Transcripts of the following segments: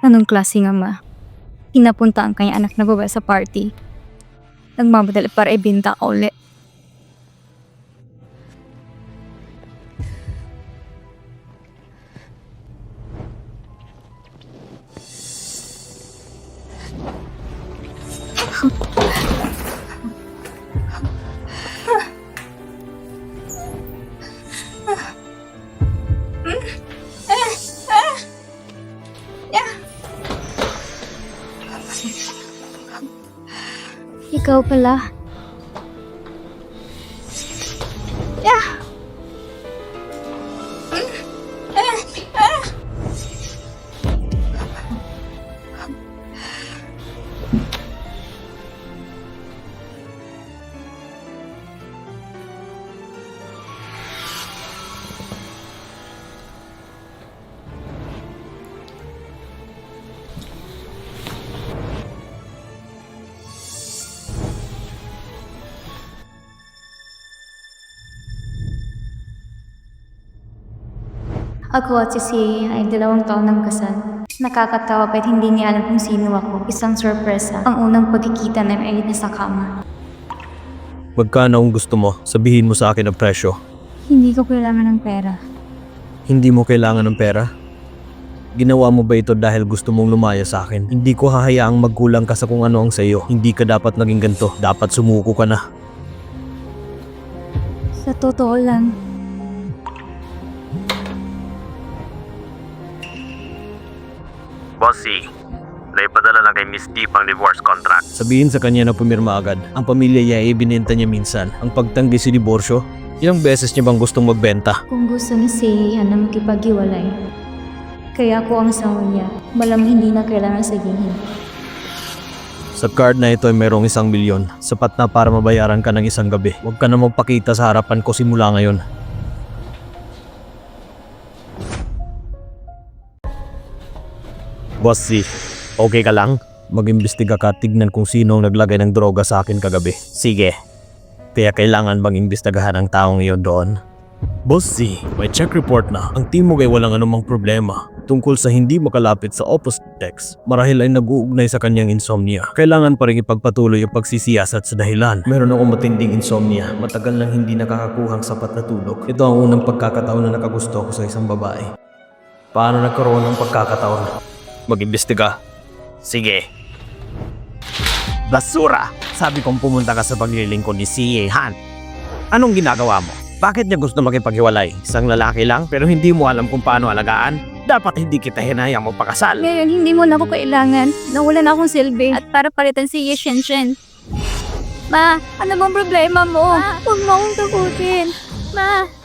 Anong klaseng ama? Pinapunta ang kanyang anak na babae sa party. Nagmamadali para ibinta ka uli. Ako at si Sia ay dalawang taon ng kasal. Nakakatawa kahit hindi niya alam kung sino ako. Isang sorpresa. Ang unang pagkikita namin ay sa kama. Magkano ang gusto mo? Sabihin mo sa akin ang presyo. Hindi ko kailangan ng pera. Hindi mo kailangan ng pera? Ginawa mo ba ito dahil gusto mong lumaya sa akin? Hindi ko hahayaang magkulang ka sa kung ano ang sayo. Hindi ka dapat naging ganito. Dapat sumuko ka na. Sa totoo lang, Bossy, naipadala lang kay Miss Deep ang divorce contract. Sabihin sa kanya na pumirma agad. Ang pamilya niya ay binenta niya minsan. Ang pagtanggi si diborsyo, ilang beses niya bang gustong magbenta? kung gusto ni Sia na makipag-iwalay, kaya ko ang asawa niya, malam hindi na kailangan sabihin. Sa card na ito ay mayroong isang milyon. Sapat na para mabayaran ka ng isang gabi. Huwag ka na magpakita sa harapan ko simula ngayon. Bossy, okay ka lang? Mag-imbestiga ka, tignan kung sino ang naglagay ng droga sa akin kagabi. Sige. Kaya kailangan bang imbestigahan ang taong iyon doon? Bossy, may check report na. Ang team mo ay walang anumang problema tungkol sa hindi makalapit sa opposite sex. Marahil ay nag-uugnay sa kanyang insomnia. Kailangan pa rin ipagpatuloy ang pagsisiyasat sa dahilan. Meron akong matinding insomnia. Matagal nang hindi nakakakuhang sapat na tulog. Ito ang unang pagkakataon na nakagusto ko sa isang babae. Paano nagkaroon ng pagkakataon? Mag-imbestiga. Sige. Basura! Sabi kong pumunta ka sa paglilingkod ni C.A. Han. Anong ginagawa mo? Bakit niya gusto makipaghiwalay? Isang lalaki lang pero hindi mo alam kung paano alagaan? Dapat hindi kita hinayang magpakasal. Ngayon, hindi mo na ako kailangan. Nawala na akong silbi. At para palitan si Ye Shen Shen. Ma, ano bang problema mo? Huwag mo akong takutin. Ma.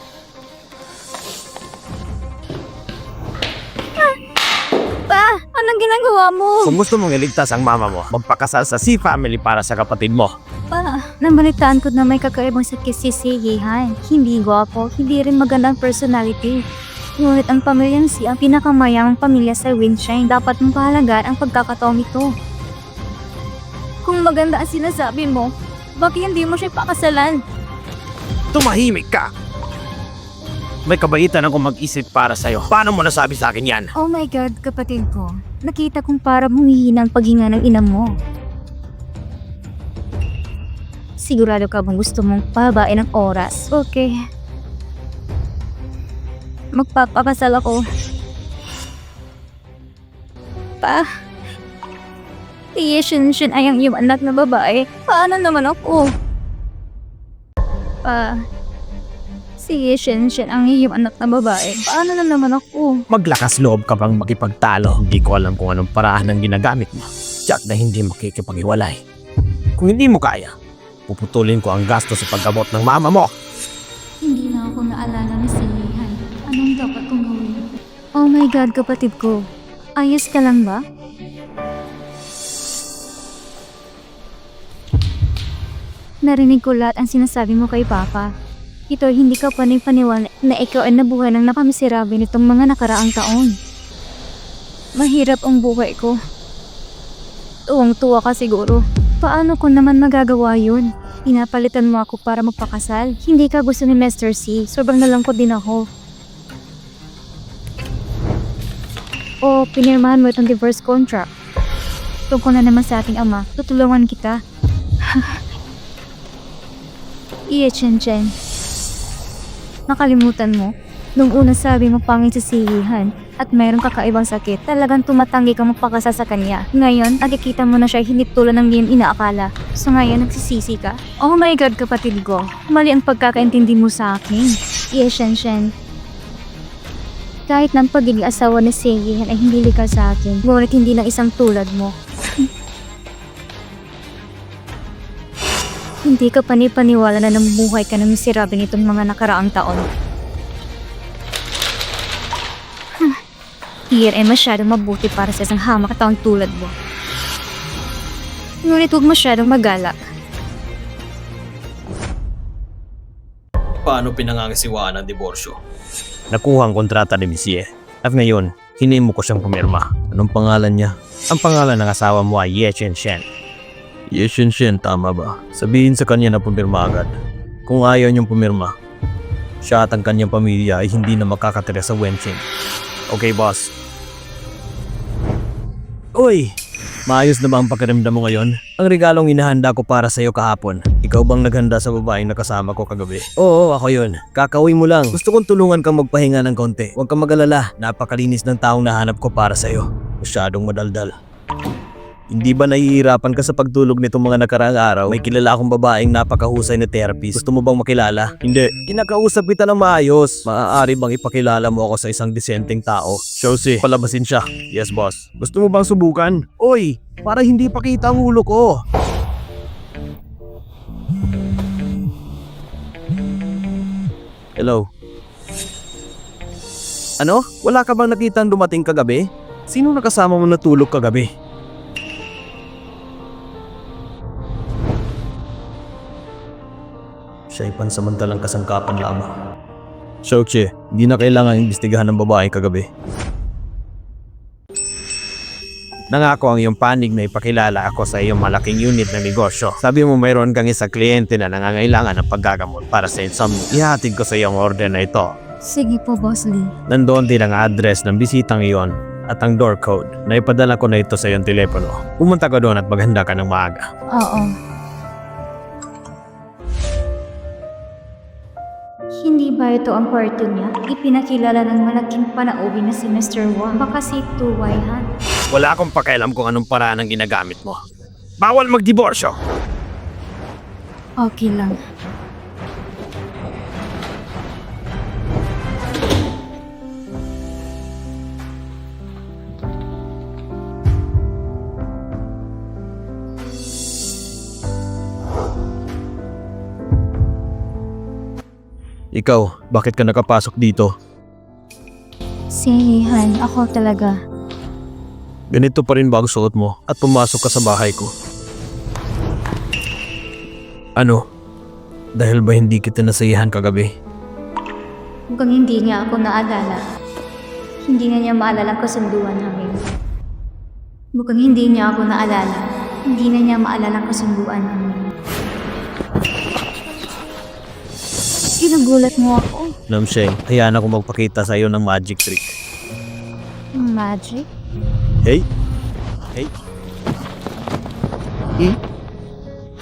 Anong ginagawa mo? Kung gusto mong iligtas ang mama mo, magpakasal sa C family para sa kapatid mo. Pa, nabalitaan ko na may kakaibang sakit si Si Yehan. Hindi gwapo, hindi rin magandang personality. Ngunit ang pamilyang si ang pinakamayamang pamilya sa Windshine. Dapat mong pahalagaan ang pagkakataong ito. Kung maganda ang sinasabi mo, bakit hindi mo siya pakasalan? Tumahimik ka! May kabaitan akong mag-isip para sa'yo. Paano mo nasabi sa akin yan? Oh my God, kapatid ko. Nakita kong para humihina ang paghinga ng ina mo. Sigurado ka bang gusto mong pababain ng oras? Okay. Magpapakasal ako. Pa, si Shin Shin ay ang iyong anak na babae. Paano naman ako? Pa, si Shin ang iyong anak na babae. Paano na naman ako? Maglakas loob ka bang makipagtalo? Hindi ko alam kung anong paraan ang ginagamit mo. Tiyak na hindi makikipaghiwalay. Kung hindi mo kaya, puputulin ko ang gasto sa paggamot ng mama mo. Hindi na ako naalala ni Sinihan. Anong dapat kong gawin? Oh my God, kapatid ko. Ayos ka lang ba? Narinig ko lahat ang sinasabi mo kay Papa. Ito, hindi ka panipaniwala na ikaw ay nabuhay ng napamisirabi nitong mga nakaraang taon. Mahirap ang buhay ko. Tuwang-tuwa ka siguro. Paano ko naman magagawa yun? Pinapalitan mo ako para magpakasal. Hindi ka gusto ni Mr. C. Sobrang nalangkot din ako. O pinirmahan mo itong divorce contract? Tungkol na naman sa ating ama, tutulungan kita. Iye, Chen Chen. Nakalimutan mo? Nung una sabi mo pangit sa sihihan at mayroong kakaibang sakit, talagang tumatanggi ka magpakasa sa kanya. Ngayon, nakikita mo na siya hindi tulad ng iyong inaakala. So ngayon, nagsisisi ka? Oh my God, kapatid ko. Mali ang pagkakaintindi mo sa akin. Iye, Shen Shen. Kahit ng pagiging asawa ni Seiyihan ay hindi likas sa akin, ngunit hindi ng isang tulad mo. Hindi ka panipaniwala na namubuhay ka ng miserable nitong mga nakaraang taon. Iyer ay masyadong mabuti para sa isang hamak taong tulad mo. Ngunit huwag masyadong magalak. Paano pinangangasiwaan ang diborsyo? Nakuha ang kontrata ni Monsieur. At ngayon, hinimo ko siyang pumirma. Anong pangalan niya? Ang pangalan ng asawa mo ay Ye Chen Shen. Ye Chen Shen, tama ba? Sabihin sa kanya na pumirma agad. Kung ayaw niyong pumirma, siya at ang kanyang pamilya ay hindi na makakatira sa Wenqing. Okay, boss. Uy! Maayos na ba ang pakiramdam mo ngayon? Ang regalong inahanda ko para sa'yo kahapon. Ikaw bang naghanda sa babaeng nakasama ko kagabi? Oo, ako yun. Kakauwi mo lang. Gusto kong tulungan kang magpahinga ng konti. Huwag kang mag-alala. Napakalinis ng taong nahanap ko para sa'yo. Masyadong madaldal. Hindi ba nahihirapan ka sa pagtulog nitong mga nakaraang araw? May kilala akong babaeng napakahusay na therapist. Gusto mo bang makilala? Hindi. Kinakausap kita ng maayos. Maaari bang ipakilala mo ako sa isang disenteng tao? Josie, palabasin siya. Yes, boss. Gusto mo bang subukan? Oy, para hindi pakita ang ulo ko. Hello. Ano? Wala ka bang nakitang dumating kagabi? Sino nakasama mo natulog kagabi? Siya ay pansamantalang kasangkapan lamang. Shouchi, hindi na kailangan imbestigahan ng babae kagabi. Nangako ang iyong panig na ipakilala ako sa iyong malaking unit ng negosyo. Sabi mo mayroon kang isang kliyente na nangangailangan ng paggagamot para sa insomnia. Ihatid ko sa iyong order na ito. Sige po, Boss Lee. Nandoon din ang address ng bisitang iyon at ang door code. Naipadala ko na ito sa iyong telepono. Pumunta ka doon at maghanda ka ng maaga. Oo. Hindi ba ito ang party niya? Ipinakilala ng malaking panaubi na si Mr. Wang. Baka si Tuwai Han. Wala akong pakialam kung anong paraan ang ginagamit mo. Bawal magdiborsyo! Okay lang. Ikaw, bakit ka nakapasok dito? Si Han, ako talaga. Ganito pa rin ba ang suot mo at pumasok ka sa bahay ko? Ano? Dahil ba hindi kita nasayahan kagabi? Mukhang hindi niya ako naalala. Hindi na niya maalala ang kasunduan namin. Mukhang hindi niya ako naalala. Hindi na niya maalala ang kasunduan namin. Kinagulat mo ako. Namsheng, hayaan ako magpakita sa iyo ng magic trick. Magic? Hey? Hey?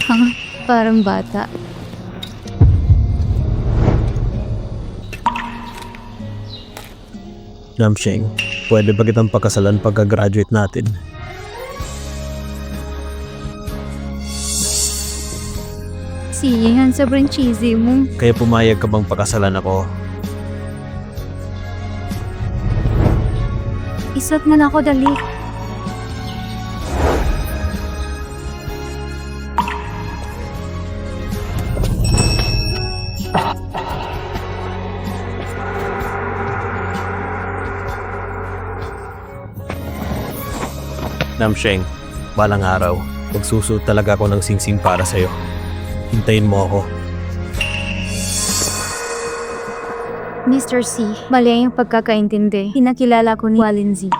Ha? Parang bata. Namsheng, pwede ba kitang pakasalan pagka-graduate natin? Si Han, sobrang cheesy mo. Kaya pumayag ka bang pakasalan ako? Isot mo na ako, dali. Namsheng, balang araw, magsusuot talaga ako ng singsing para sa'yo. Hintayin mo ako. Mr. C, mali ang pagkakaintindi. Pinakilala ko ni Walin Z.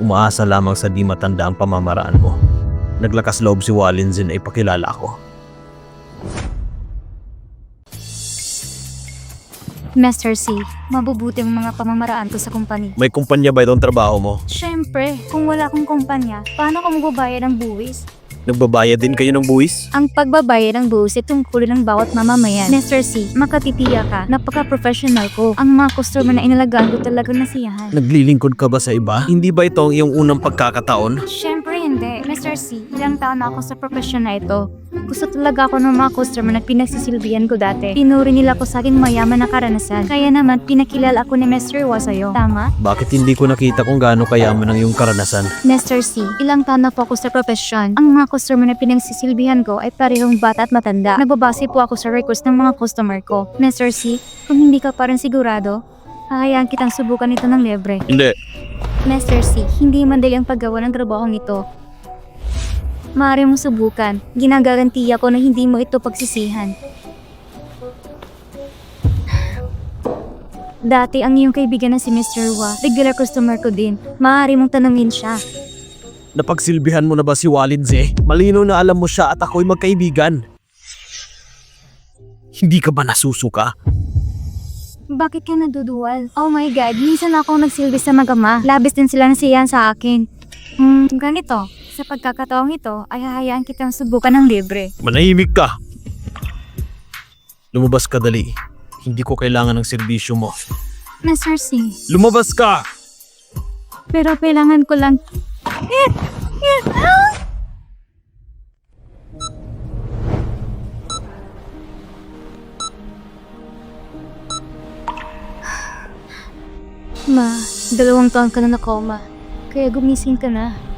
Umaasa lamang sa di matanda ang pamamaraan mo. Naglakas loob si Walinzin ay pakilala ako. Master C, mabubuti ang mga pamamaraan ko sa kumpanya. May kumpanya ba itong trabaho mo? Siyempre, kung wala akong kumpanya, paano ko magbabayad ng buwis? Nagbabayad din kayo ng buwis? Ang pagbabayad ng buwis ay tungkulin ng bawat mamamayan. Mr. C, makatitiya ka, napaka-professional ko. Ang mga customer na inalagaan ko talaga nasiyahan. Naglilingkod ka ba sa iba? Hindi ba ito ang iyong unang pagkakataon? Siyempre hindi. Mr. C, ilang taon na ako sa profesyon na ito. Gusto talaga ako ng mga customer na pinagsisilbihan ko dati. Tinuri nila ko sa aking mayaman na karanasan. Kaya naman, pinakilala ako ni Mr. Wa sa'yo. Tama? Bakit hindi ko nakita kung gaano kayaman ang iyong karanasan? Mr. C, ilang taon na po ako sa profesyon. Ang mga customer na pinagsisilbihan ko ay parehong bata at matanda. Nagbabase po ako sa request ng mga customer ko. Mr. C, kung hindi ka pa rin sigurado, hahayaan kitang subukan ito ng libre. Hindi. Mr. C, hindi madali ang paggawa ng trabahong ito. Maaari mong subukan. Ginagarantiya ko na hindi mo ito pagsisihan. Dati ang iyong kaibigan na si Mr. Wa, regular customer ko din. Maaari mong tanungin siya. Napagsilbihan mo na ba si Walinze? Malino na alam mo siya at ako'y magkaibigan. Hindi ka ba nasusuka? Bakit ka naduduwal? Oh my God, minsan ako nagsilbi sa magama. Labis din sila nasiyahan sa akin. Hmm, ganito. Sa pagkakataong ito, ay hahayaan kitang subukan ng libre. Manahimik ka! Lumabas ka dali. Hindi ko kailangan ng serbisyo mo. Mr. C, Lumabas ka! pero kailangan ko lang... Ma, dalawang taon ka na na-coma. Kaya gumising ka na.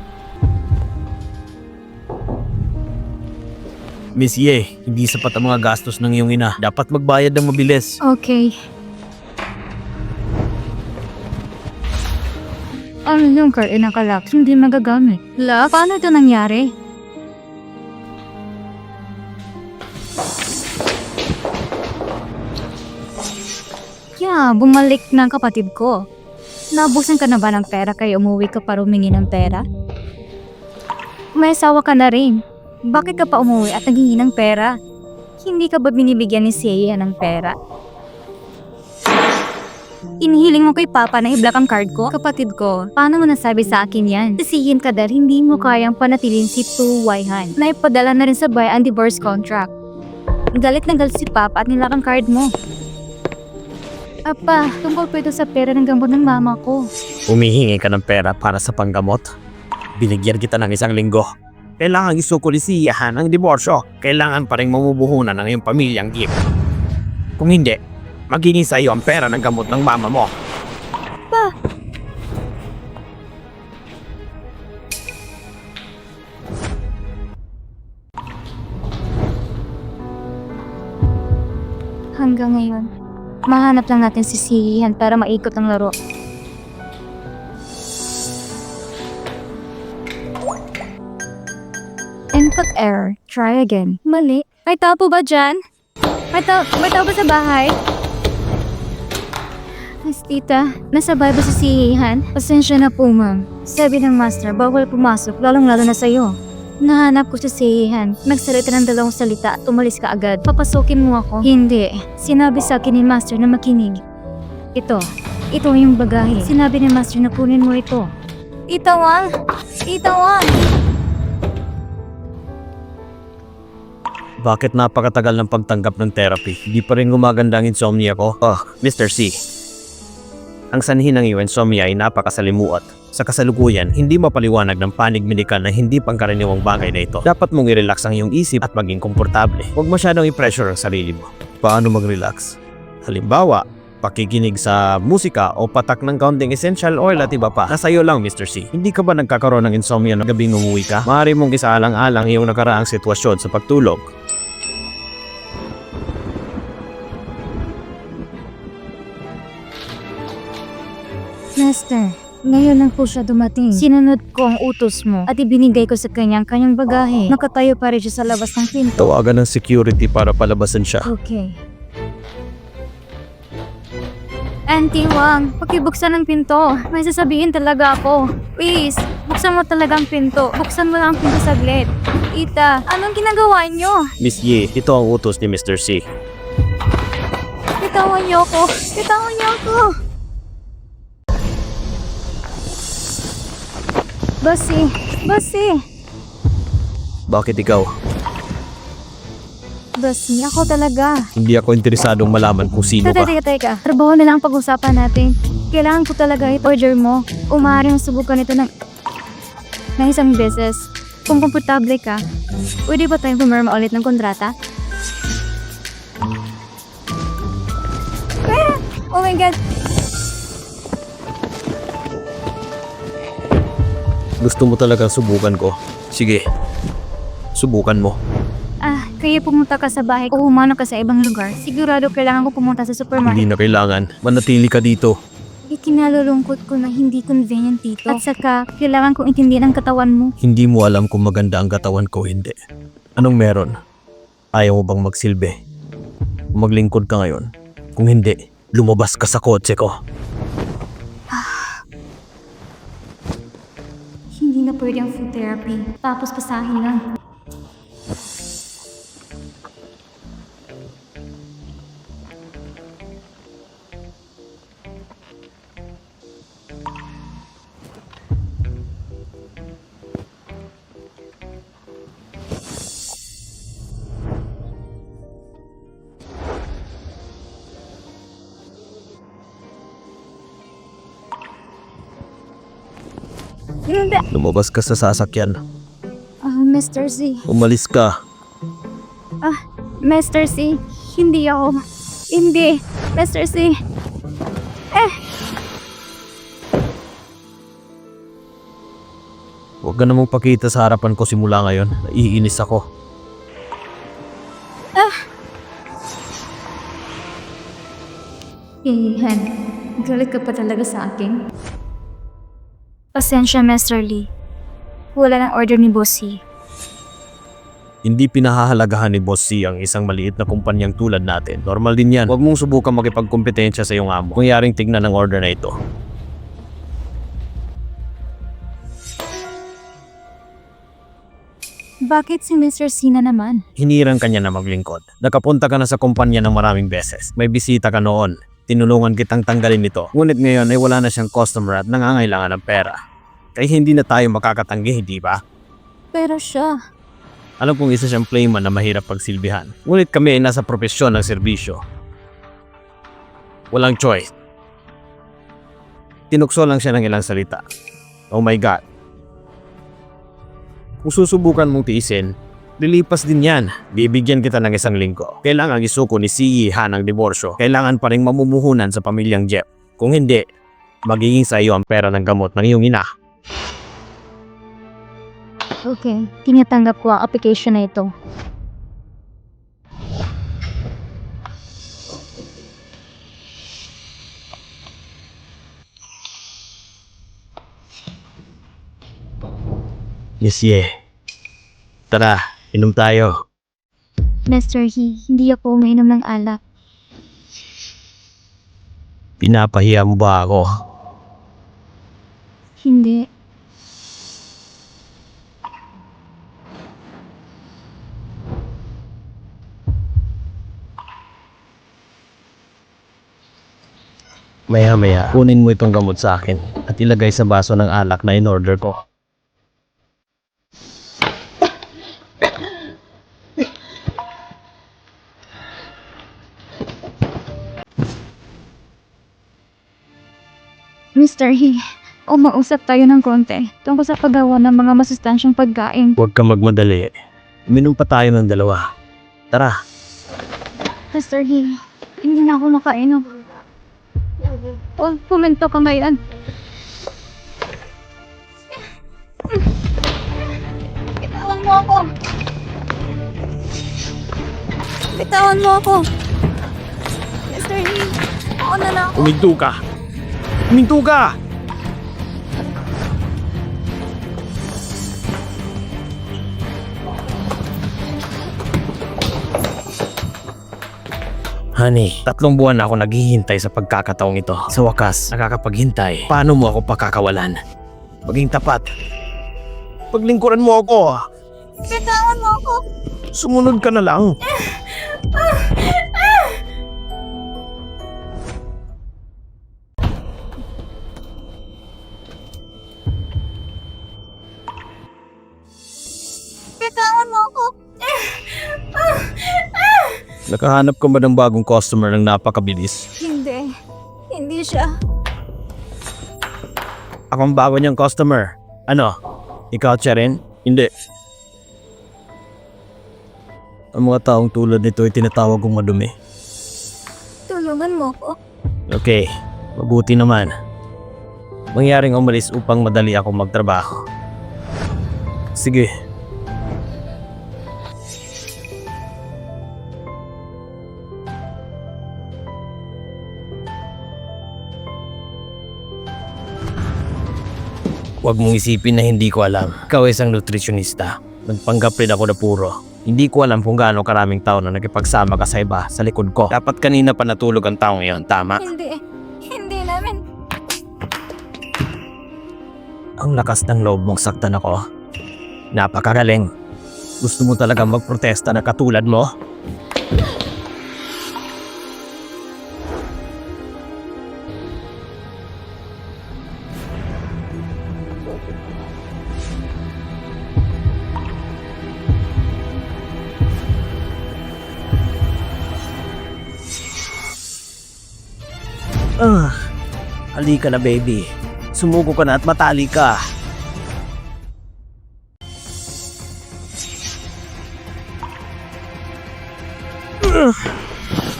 Miss Ye, hindi sapat ang mga gastos ng iyong ina. Dapat magbayad ng mabilis. Okay. Ano yung car inakalak? Hindi magagamit. La, paano ito nangyari? Yeah, bumalik na ang kapatid ko. Nabusan ka na ba ng pera kaya umuwi ka para humingi ng pera? May asawa ka na rin. Bakit ka pa umuwi at naghingi ng pera? Hindi ka ba binibigyan ni Seiya ng pera? Inihiling mo kay Papa na i-block ang card ko? Kapatid ko, paano mo nasabi sa akin yan? Sisihin ka dahil hindi mo kayang panatilin si Tu Waihan. Naipadala na rin sa bay ang divorce contract. Galit na galit si Papa at nilak ang card mo. Apa, tungkol po ito sa pera ng gamot ng mama ko. Humihingi ka ng pera para sa panggamot. Binigyan kita ng isang linggo. Kailangan isukulisiyahan ang diborsyo. Kailangan pa rin mamubuhunan ng iyong pamilyang gift. Kung hindi, magiging sa iyo ang pera ng gamot ng mama mo. Hanggang ngayon, mahanap lang natin si Sihan para maikot ang laro. Input error. Try again. Mali. May tao po ba dyan? May tao, may tao ba sa bahay? Miss Tita, nasa bahay ba si Sihan? Pasensya na po, ma'am. Sabi ng master, bawal pumasok, lalong-lalo na sa'yo. Nahanap ko si Seihan. Nagsalita ng dalawang salita at umalis ka agad. Papasukin mo ako. Hindi. Sinabi sa akin ni Master na makinig. Ito. Ito yung bagahe. Sinabi ni Master na kunin mo ito. Itawan! Itawan! Bakit napakatagal ng pagtanggap ng therapy? Hindi pa rin gumaganda ang insomnia ko. Oh, Mr. C. Ang sanhi ng iyong insomnia ay napakasalimuot. Sa kasalukuyan, hindi mapaliwanag ng panig medikal na hindi pangkaraniwang bagay na ito. Dapat mong i-relax ang iyong isip at maging komportable. Huwag masyadong i-pressure ang sarili mo. Paano mag-relax? Halimbawa, pakikinig sa musika o patak ng counting essential oil at iba pa. Nasa iyo lang, Mr. C. Hindi ka ba nagkakaroon ng insomnia na gabing umuwi ka? Maaari mong isaalang-alang iyong nakaraang sitwasyon sa pagtulog. Master, ngayon lang po siya dumating. Sinunod ko ang utos mo at ibinigay ko sa kanya ang kanyang bagahe. Nakatayo pa rin siya sa labas ng pinto. Tawagan ng security para palabasan siya. Okay. Auntie Wang, pakibuksan ang pinto. May sasabihin talaga ako. Please, buksan mo talaga ang pinto. Buksan mo lang ang pinto saglit. Ita, anong ginagawa niyo? Miss Yi, ito ang utos ni Mr. C. Bitawan niyo ako. Bitawan niyo ako. Bossy, bossy. Bakit ikaw? Bossy, ako talaga. Hindi ako interesadong malaman kung sino Teka, ka. teka, teka. Trabaho na lang ang pag-usapan natin. Kailangan ko talaga i-order mo. Umaring subukan ito ng, ng isang beses. Kung komportable ka, pwede ba tayong pumirma ulit ng kontrata? Oh my God! Gusto mo talagang subukan ko. Sige. Subukan mo. Ah, kaya pumunta ka sa bahay o humano ka sa ibang lugar. Sigurado kailangan ko pumunta sa Hindi supermarket. na kailangan. Manatili ka dito. Ikinalulungkot ko na hindi convenient dito. At saka, kailangan kong intindihan ang katawan mo. Hindi mo alam kung maganda ang katawan ko hindi. Anong meron? Ayaw mo bang magsilbi? Maglingkod ka ngayon. Kung hindi, lumabas ka sa kotse ko. Pwede ang food therapy. Tapos pasahin lang. Lumabas ka sa sasakyan. Ah, Mr. Z. Umalis ka. Ah, Mr. C. Hindi ako. Hindi. Mr. C. Huwag ka namang pakita sa harapan ko simula ngayon. Naiinis ako. Ihan, galit ka pa talaga sa akin. Pasensya, Mr. Lee. Wala ng order ni Bossy. Hindi pinahahalagahan ni Boss C ang isang maliit na kumpanyang tulad natin. Normal din yan. Huwag mong subukan makipagkompetensya sa iyong amo. Kung yaring tignan ang order na ito. Bakit si Mr. C na naman? Hinirang kanya na maglingkod. Nakapunta ka na sa kumpanya ng maraming beses. May bisita ka noon. Tinulungan kitang tanggalin ito. Ngunit ngayon ay wala na siyang customer at nangangailangan ng pera. Kaya hindi na tayo makakatanggi, di ba? Pero siya. Alam kong isa siyang playman na mahirap pagsilbihan. Ngunit kami ay nasa propesyon ng serbisyo. Walang choice. Tinukso lang siya ng ilang salita. Oh my God. Kung susubukan mong tiisin, lilipas din yan. Bibigyan kita ng isang linggo. Kailangan isuko ni Si Han ang diborsyo. Kailangan pa rin mamumuhunan sa pamilyang Jeff. Kung hindi, magiging sa iyo ang pera ng gamot ng iyong ina. Okay, tinatanggap ko ang application na ito. Yes, yeah. Tara, inom tayo. Mr. He, hindi ako umiinom ng alak. Pinapahiya mo ba ako? Hindi. Maya-maya, kunin mo itong gamot sa akin at ilagay sa baso ng alak na in-order ko. Mr. He, umausap tayo ng konti tungkol sa paggawa ng mga masustansyang pagkain. Huwag kang magmadali. Minom pa tayo ng dalawa. Tara, Mr. He, hindi na ako makainom. Oh, puminto ka ngayon. Bitawan mo ako! Bitawan mo ako! Mr. He, ako na lang ako. uminto ka! Uminto ka! Honey, tatlong buwan na ako naghihintay sa pagkakataong ito. Sa wakas, nakakapaghintay. Paano mo ako pakakawalan? Maging tapat. Paglingkuran mo ako. Bitawan mo ako! Sumunod ka na lang. Nakahanap ka ba ng bagong customer ng napakabilis? Hindi. Hindi siya. Akong bago niyang customer. Ano? Ikaw siya rin? Hindi. Ang mga taong tulad nito ay tinatawag kong madumi. Tulungan mo ako. Okay, mabuti naman. Mangyaring umalis upang madali ako magtrabaho. Sige. Huwag mong isipin na hindi ko alam. Ikaw isang nutritionista. Nagpanggap rin ako na puro. Hindi ko alam kung gaano karaming tao na nakipagsama ka sa iba sa likod ko. Dapat kanina pa natulog ang taong iyon, tama? Hindi. Hindi namin. Ang lakas ng loob mong saktan ako. Napakagaling. Gusto mo talaga magprotesta na katulad mo? Ah, halika na baby. Sumuko ka na at matali ka. Ugh.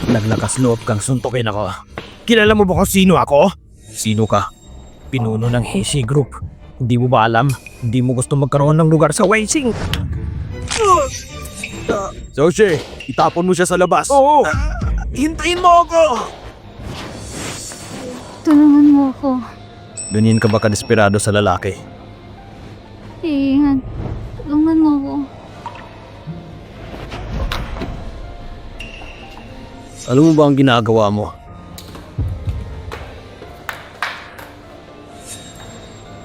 Naglakas loob kang suntukin ako. Kilala mo ba kung sino ako? Sino ka? Pinuno ng Heshi Group. Hindi mo ba alam? Hindi mo gusto magkaroon ng lugar sa Weixing. Soshi, itapon mo siya sa labas. Oo! hintayin mo ako! Tulungan mo ako. Ganyan ka ba kadesperado sa lalaki? Iingan. Tulungan mo ako. Alam mo ba ang ginagawa mo?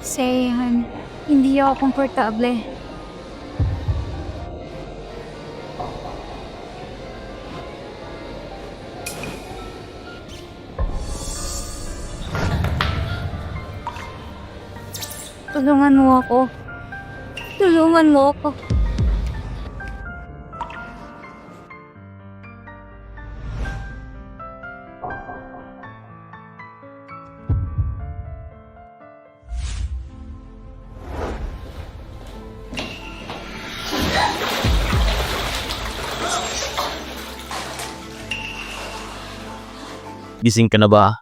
Seihan, hindi ako komportable. Tulungan mo ako. Tulungan mo ako. Gising ka na ba?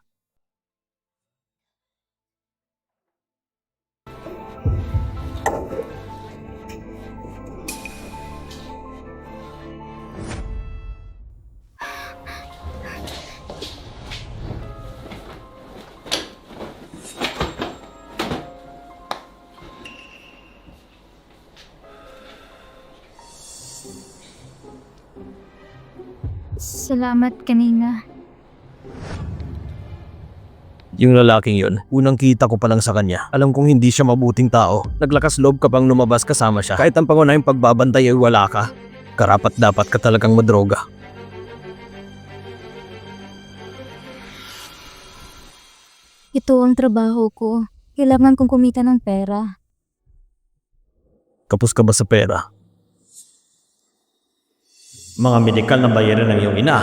Salamat kanina. Yung lalaking yun, unang kita ko pa lang sa kanya. Alam kong hindi siya mabuting tao. Naglakas loob ka bang lumabas kasama siya. Kahit ang pangunahing pagbabantay ay wala ka. Karapat dapat ka talagang madroga. Ito ang trabaho ko. Kailangan kong kumita ng pera. Kapos ka ba sa pera? Mga medikal na bayaran ng iyong ina.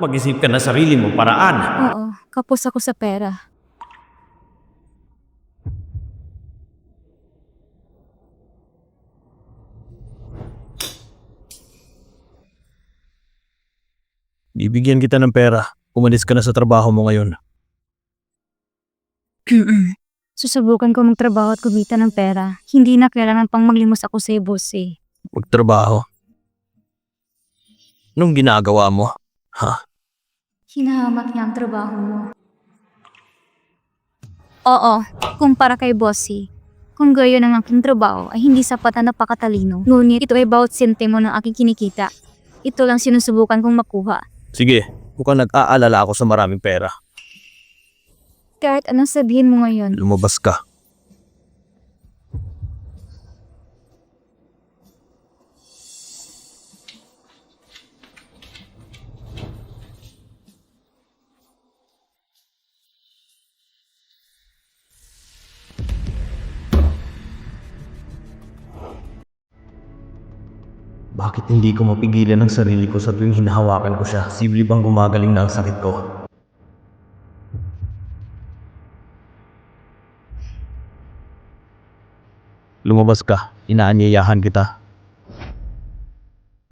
Mag-isip ka na sarili mo paraan. Oo, kapos ako sa pera. Bibigyan kita ng pera. Umalis ka na sa trabaho mo ngayon. Susubukan ko magtrabaho at kumita ng pera. Hindi na kailangan pang maglimos ako sa boss eh. Magtrabaho. Anong ginagawa mo? Hinahamak niya ang trabaho mo. Oo, kumpara kay Bossy. Kung gayon ang aking trabaho ay hindi sapat na napakatalino. Ngunit ito ay bawat sentimo ng aking kinikita. Ito lang sinusubukan kong makuha. Sige, Mukhang nag-aalala ako sa maraming pera. Kahit anong sabihin mo ngayon, Lumabas ka. Bakit hindi ko mapigilan ang sarili ko sa tuwing hinahawakan ko siya? Sibli bang gumagaling na ang sakit ko? Lumabas ka. Inaanyayahan kita.